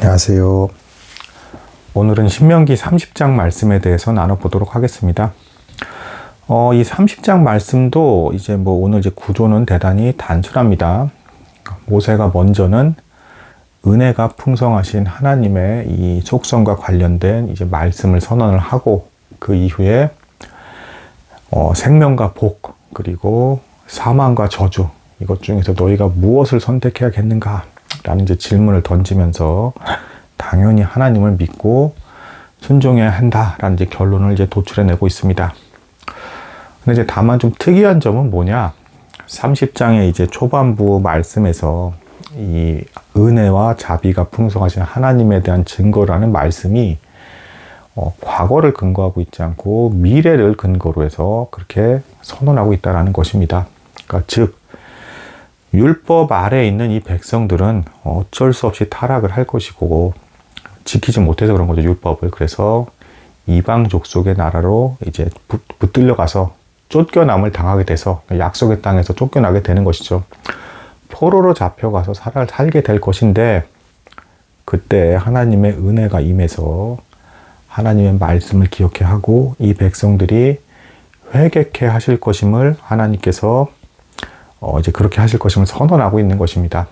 안녕하세요. 오늘은 신명기 30장 말씀에 대해서 나눠보도록 하겠습니다. 어, 이 30장 말씀도 이제 뭐 오늘 이제 구조는 대단히 단순합니다. 모세가 먼저는 은혜가 풍성하신 하나님의 이 속성과 관련된 이제 말씀을 선언을 하고 그 이후에 어, 생명과 복 그리고 사망과 저주 이것 중에서 너희가 무엇을 선택해야겠는가 라는 이제 질문을 던지면서 당연히 하나님을 믿고 순종해야 한다라는 이제 결론을 이제 도출해내고 있습니다. 근데 이제 다만 좀 특이한 점은 뭐냐? 30장의 이제 초반부 말씀에서 이 은혜와 자비가 풍성하신 하나님에 대한 증거라는 말씀이 어, 과거를 근거하고 있지 않고 미래를 근거로 해서 그렇게 선언하고 있다라는 것입니다. 그러니까 즉 율법 아래에 있는 이 백성들은 어쩔 수 없이 타락을 할 것이고 지키지 못해서 그런 거죠 율법을 그래서 이방 족속의 나라로 이제 붙들려 가서 쫓겨남을 당하게 돼서 약속의 땅에서 쫓겨나게 되는 것이죠. 포로로 잡혀가서 살아 살게 될 것인데 그때 하나님의 은혜가 임해서 하나님의 말씀을 기억해 하고 이 백성들이 회개케 하실 것임을 하나님께서 어 이제 그렇게 하실 것임을 선언하고 있는 것입니다.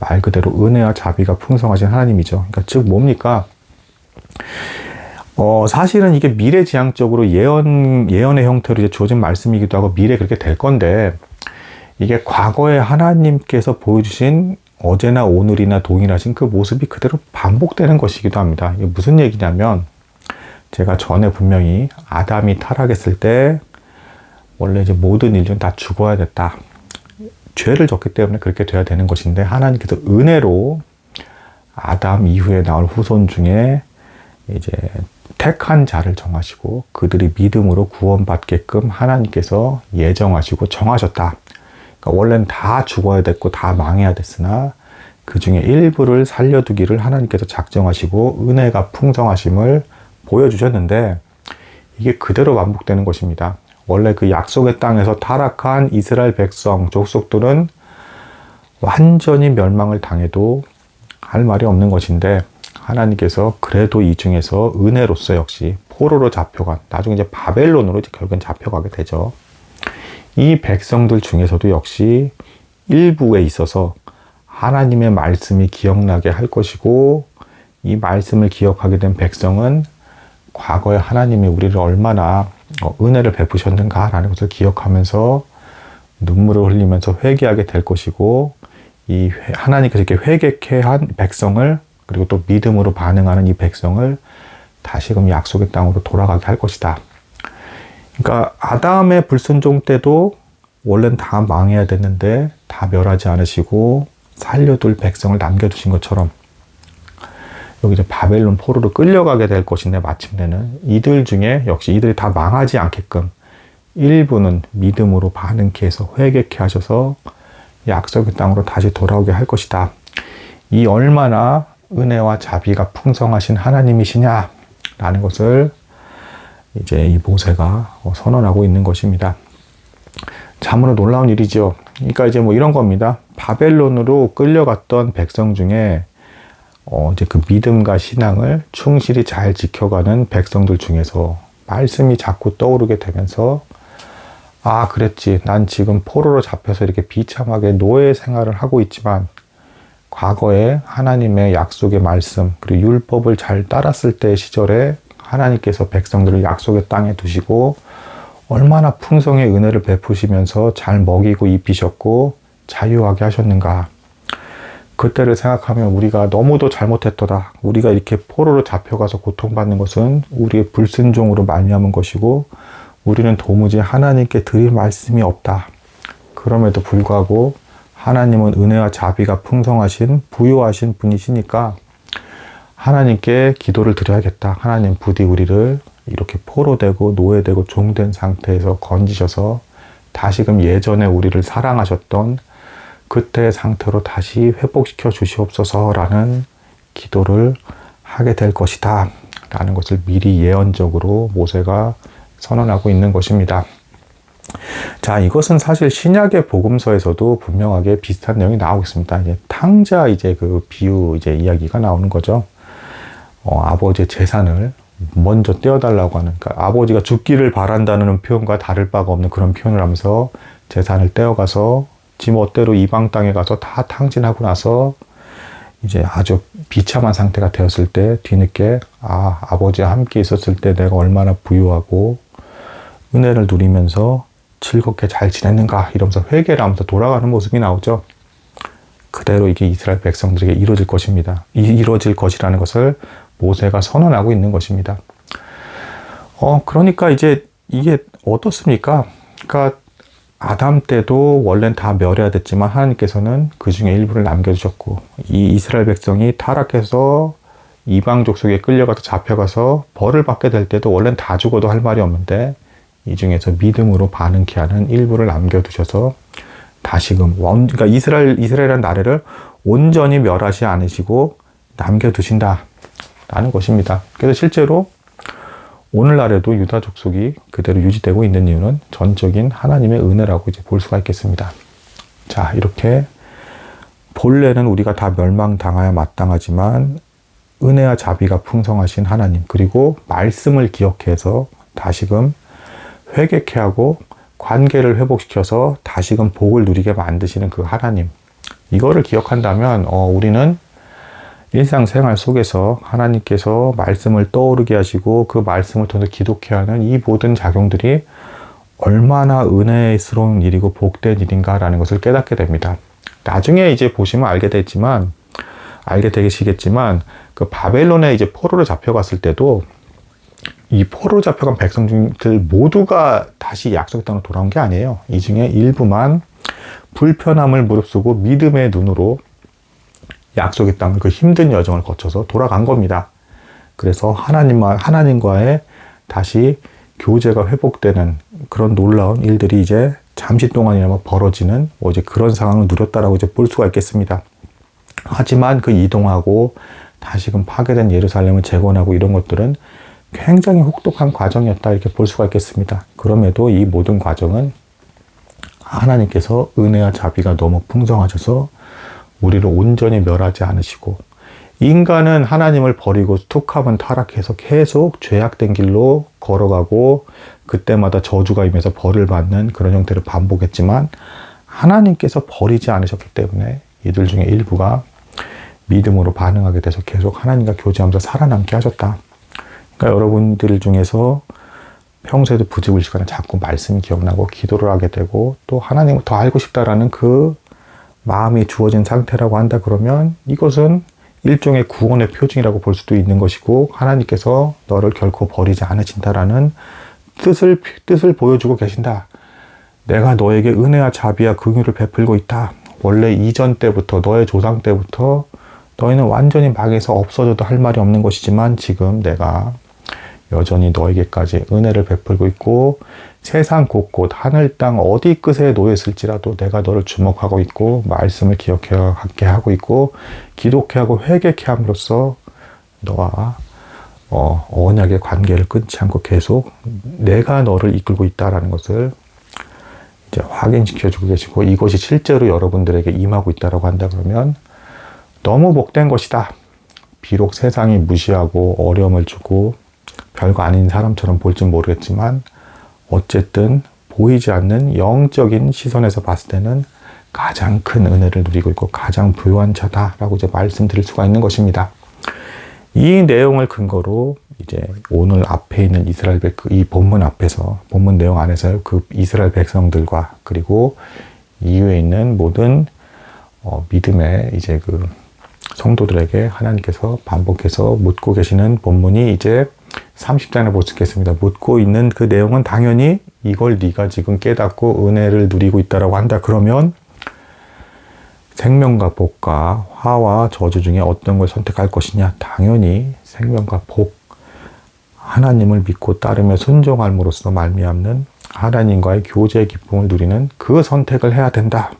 말 그대로 은혜와 자비가 풍성하신 하나님이죠. 그러니까 즉 뭡니까? 어, 사실은 이게 미래지향적으로 예언, 예언의 형태로 이제 주어진 말씀이기도 하고 미래 그렇게 될 건데, 이게 과거에 하나님께서 보여주신 어제나 오늘이나 동일하신 그 모습이 그대로 반복되는 것이기도 합니다. 이게 무슨 얘기냐면, 제가 전에 분명히 아담이 타락했을 때, 원래 이제 모든 인류는 다 죽어야 됐다. 죄를 졌기 때문에 그렇게 돼야 되는 것인데, 하나님께서 은혜로 아담 이후에 나올 후손 중에 이제 택한 자를 정하시고 그들이 믿음으로 구원받게끔 하나님께서 예정하시고 정하셨다. 그러니까 원래는 다 죽어야 됐고 다 망해야 됐으나 그 중에 일부를 살려두기를 하나님께서 작정하시고 은혜가 풍성하심을 보여주셨는데 이게 그대로 반복되는 것입니다. 원래 그 약속의 땅에서 타락한 이스라엘 백성, 족속들은 완전히 멸망을 당해도 할 말이 없는 것인데 하나님께서 그래도 이 중에서 은혜로서 역시 포로로 잡혀간 나중에 이제 바벨론으로 이제 결국엔 잡혀가게 되죠. 이 백성들 중에서도 역시 일부에 있어서 하나님의 말씀이 기억나게 할 것이고 이 말씀을 기억하게 된 백성은 과거에 하나님이 우리를 얼마나 어, 은혜를 베푸셨는가라는 것을 기억하면서 눈물을 흘리면서 회개하게 될 것이고 이 하나님께서 이렇게 회개케 한 백성을 그리고 또 믿음으로 반응하는 이 백성을 다시금 약속의 땅으로 돌아가게 할 것이다. 그러니까 아담의 불순종 때도 원래는 다 망해야 됐는데 다 멸하지 않으시고 살려둘 백성을 남겨두신 것처럼 여기 이제 바벨론 포로로 끌려가게 될 것인데 마침내는 이들 중에 역시 이들이 다 망하지 않게끔 일부는 믿음으로 반응케 해서 회개케 하셔서 약속의 땅으로 다시 돌아오게 할 것이다. 이 얼마나 은혜와 자비가 풍성하신 하나님이시냐라는 것을 이제 이 모세가 선언하고 있는 것입니다. 참으로 놀라운 일이죠. 그러니까 이제 뭐 이런 겁니다. 바벨론으로 끌려갔던 백성 중에 어 이제 그 믿음과 신앙을 충실히 잘 지켜가는 백성들 중에서 말씀이 자꾸 떠오르게 되면서 아, 그랬지. 난 지금 포로로 잡혀서 이렇게 비참하게 노예 생활을 하고 있지만 과거에 하나님의 약속의 말씀 그리고 율법을 잘 따랐을 때 시절에 하나님께서 백성들을 약속의 땅에 두시고 얼마나 풍성의 은혜를 베푸시면서 잘 먹이고 입히셨고 자유하게 하셨는가. 그때를 생각하면 우리가 너무도 잘못했더라. 우리가 이렇게 포로로 잡혀가서 고통받는 것은 우리의 불순종으로 말미암은 것이고 우리는 도무지 하나님께 드릴 말씀이 없다. 그럼에도 불구하고 하나님은 은혜와 자비가 풍성하신 부유하신 분이시니까 하나님께 기도를 드려야겠다. 하나님 부디 우리를 이렇게 포로되고 노예되고 종된 상태에서 건지셔서 다시금 예전에 우리를 사랑하셨던 그때의 상태로 다시 회복시켜 주시옵소서라는 기도를 하게 될 것이다. 라는 것을 미리 예언적으로 모세가 선언하고 있는 것입니다. 자, 이것은 사실 신약의 복음서에서도 분명하게 비슷한 내용이 나오고 있습니다. 이제 탕자 이제 그 비유 이제 이야기가 나오는 거죠. 어, 아버지의 재산을 먼저 떼어달라고 하는, 그러니까 아버지가 죽기를 바란다는 표현과 다를 바가 없는 그런 표현을 하면서 재산을 떼어가서 지 멋대로 이방 땅에 가서 다 탕진하고 나서 이제 아주 비참한 상태가 되었을 때 뒤늦게 아 아버지와 함께 있었을 때 내가 얼마나 부유하고 은혜를 누리면서 즐겁게 잘 지냈는가 이러면서 회개를 하면서 돌아가는 모습이 나오죠. 그대로 이게 이스라엘 백성들에게 이루어질 것입니다. 이, 이루어질 것이라는 것을 모세가 선언하고 있는 것입니다. 어 그러니까 이제 이게 어떻습니까? 그러니까 아담 때도 원래는 다 멸해야 됐지만 하나님께서는 그 중에 일부를 남겨주셨고 이 이스라엘 백성이 타락해서 이방족 속에 끌려가서 잡혀가서 벌을 받게 될 때도 원래는 다 죽어도 할 말이 없는데 이 중에서 믿음으로 반응케 하는 일부를 남겨두셔서 다시금 원, 그러니까 이스라엘 이스라엘이라는 나라를 온전히 멸하지 않으시고 남겨두신다라는 것입니다. 그래서 실제로 오늘날에도 유다 족속이 그대로 유지되고 있는 이유는 전적인 하나님의 은혜라고 이제 볼 수가 있겠습니다. 자, 이렇게 본래는 우리가 다 멸망당하여 마땅하지만 은혜와 자비가 풍성하신 하나님, 그리고 말씀을 기억해서 다시금 회개케 하고 관계를 회복시켜서 다시금 복을 누리게 만드시는 그 하나님. 이거를 기억한다면, 어, 우리는 일상생활 속에서 하나님께서 말씀을 떠오르게 하시고 그 말씀을 통해 기독해 하는 이 모든 작용들이 얼마나 은혜스러운 일이고 복된 일인가라는 것을 깨닫게 됩니다. 나중에 이제 보시면 알게 되지만, 알게 되시겠지만, 그 바벨론에 이제 포로로 잡혀갔을 때도 이 포로로 잡혀간 백성들 모두가 다시 약속의 땅으로 돌아온 게 아니에요. 이 중에 일부만 불편함을 무릅쓰고 믿음의 눈으로 약속의 땅을 그 힘든 여정을 거쳐서 돌아간 겁니다. 그래서 하나님과, 하나님과의 다시 교제가 회복되는 그런 놀라운 일들이 이제 잠시 동안이나마 벌어지는 뭐 이제 그런 상황을 누렸다라고 이제 볼 수가 있겠습니다. 하지만 그 이동하고 다시금 파괴된 예루살렘을 재건하고 이런 것들은 굉장히 혹독한 과정이었다 이렇게 볼 수가 있겠습니다. 그럼에도 이 모든 과정은 하나님께서 은혜와 자비가 너무 풍성하셔서 우리를 온전히 멸하지 않으시고 인간은 하나님을 버리고 툭하면 타락해서 계속 죄악된 길로 걸어가고 그때마다 저주가 임해서 벌을 받는 그런 형태를 반복했지만 하나님께서 버리지 않으셨기 때문에 이들 중에 일부가 믿음으로 반응하게 돼서 계속 하나님과 교제하면서 살아남게 하셨다. 그러니까 여러분들 중에서 평소에도 부집을 시간에 자꾸 말씀이 기억나고 기도를 하게 되고 또 하나님을 더 알고 싶다라는 그 마음이 주어진 상태라고 한다 그러면 이것은 일종의 구원의 표징이라고 볼 수도 있는 것이고 하나님께서 너를 결코 버리지 않으신다라는 뜻을 뜻을 보여주고 계신다. 내가 너에게 은혜와 자비와 긍휼을 베풀고 있다. 원래 이전 때부터 너의 조상 때부터 너희는 완전히 망해서 없어져도 할 말이 없는 것이지만 지금 내가 여전히 너에게까지 은혜를 베풀고 있고 세상 곳곳 하늘 땅 어디 끝에 놓였을지라도 내가 너를 주목하고 있고 말씀을 기억하게 하고 있고 기독해 하고 회개케 함으로써 너와 어, 언약의 관계를 끊지 않고 계속 내가 너를 이끌고 있다라는 것을 이제 확인시켜 주고 계시고 이것이 실제로 여러분들에게 임하고 있다라고 한다 그러면 너무 복된 것이다. 비록 세상이 무시하고 어려움을 주고 별거 아닌 사람처럼 볼지 모르겠지만 어쨌든 보이지 않는 영적인 시선에서 봤을 때는 가장 큰 은혜를 누리고 있고 가장 부유한 자다라고 이제 말씀드릴 수가 있는 것입니다. 이 내용을 근거로 이제 오늘 앞에 있는 이스라엘 백, 이 본문 앞에서 본문 내용 안에서 그 이스라엘 백성들과 그리고 이후에 있는 모든 어, 믿음의 이제 그 성도들에게 하나님께서 반복해서 묻고 계시는 본문이 이제 30장에 볼수 있겠습니다. 묻고 있는 그 내용은 당연히 이걸 네가 지금 깨닫고 은혜를 누리고 있다라고 한다. 그러면 생명과 복과 화와 저주 중에 어떤 걸 선택할 것이냐? 당연히 생명과 복, 하나님을 믿고 따르며 순종함으로써 말미암는 하나님과의 교제의 기쁨을 누리는 그 선택을 해야 된다.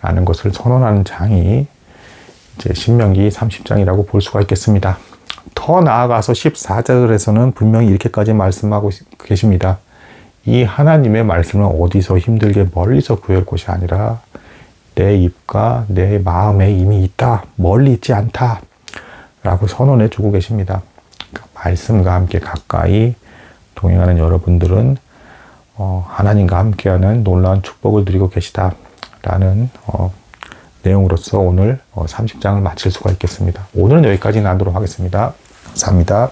라는 것을 선언하는 장이 이제 신명기 30장이라고 볼 수가 있겠습니다. 더 나아가서 14절에서는 분명히 이렇게까지 말씀하고 계십니다. 이 하나님의 말씀은 어디서 힘들게 멀리서 구할 것이 아니라 내 입과 내 마음에 이미 있다. 멀리 있지 않다. 라고 선언해 주고 계십니다. 그 말씀과 함께 가까이 동행하는 여러분들은 어, 하나님과 함께하는 놀라운 축복을 누리고 계시다. 라는 어, 내용으로서 오늘 어, 30장을 마칠 수가 있겠습니다. 오늘은 여기까지 나누도록 하겠습니다. 감사합니다.